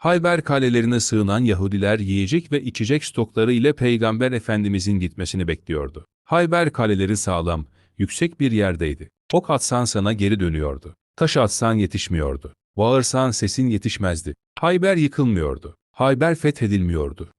Hayber kalelerine sığınan Yahudiler yiyecek ve içecek stokları ile Peygamber Efendimizin gitmesini bekliyordu. Hayber kaleleri sağlam, yüksek bir yerdeydi. Ok atsan sana geri dönüyordu. Taş atsan yetişmiyordu. Bağırsan sesin yetişmezdi. Hayber yıkılmıyordu. Hayber fethedilmiyordu.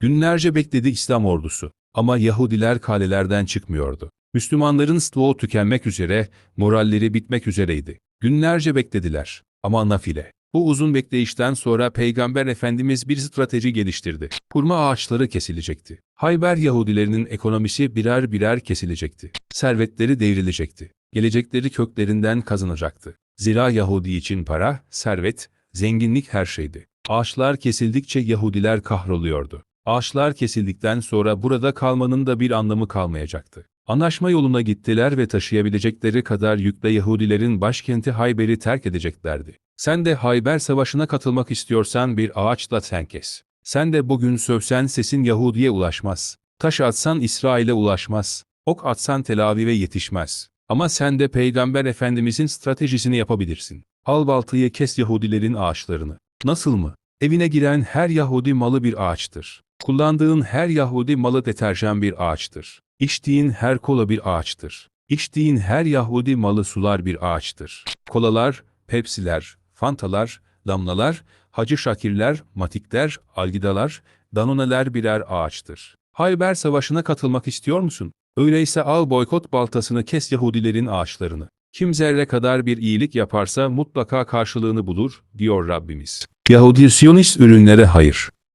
Günlerce bekledi İslam ordusu. Ama Yahudiler kalelerden çıkmıyordu. Müslümanların stoğu tükenmek üzere, moralleri bitmek üzereydi. Günlerce beklediler. Ama nafile. Bu uzun bekleyişten sonra Peygamber Efendimiz bir strateji geliştirdi. Hurma ağaçları kesilecekti. Hayber Yahudilerinin ekonomisi birer birer kesilecekti. Servetleri devrilecekti. Gelecekleri köklerinden kazanacaktı. Zira Yahudi için para, servet, zenginlik her şeydi. Ağaçlar kesildikçe Yahudiler kahroluyordu. Ağaçlar kesildikten sonra burada kalmanın da bir anlamı kalmayacaktı. Anlaşma yoluna gittiler ve taşıyabilecekleri kadar yükle Yahudilerin başkenti Hayber'i terk edeceklerdi. Sen de Hayber Savaşı'na katılmak istiyorsan bir ağaçla sen kes. Sen de bugün sövsen sesin Yahudi'ye ulaşmaz. Taş atsan İsrail'e ulaşmaz. Ok atsan Tel Aviv'e yetişmez. Ama sen de Peygamber Efendimizin stratejisini yapabilirsin. Al baltayı kes Yahudilerin ağaçlarını. Nasıl mı? Evine giren her Yahudi malı bir ağaçtır. Kullandığın her Yahudi malı deterjan bir ağaçtır. İçtiğin her kola bir ağaçtır. İçtiğin her Yahudi malı sular bir ağaçtır. Kolalar, pepsiler, fantalar, damlalar, hacı şakirler, matikler, algidalar, danoneler birer ağaçtır. Hayber Savaşı'na katılmak istiyor musun? Öyleyse al boykot baltasını kes Yahudilerin ağaçlarını. Kim zerre kadar bir iyilik yaparsa mutlaka karşılığını bulur, diyor Rabbimiz. Yahudi Siyonist ürünlere hayır.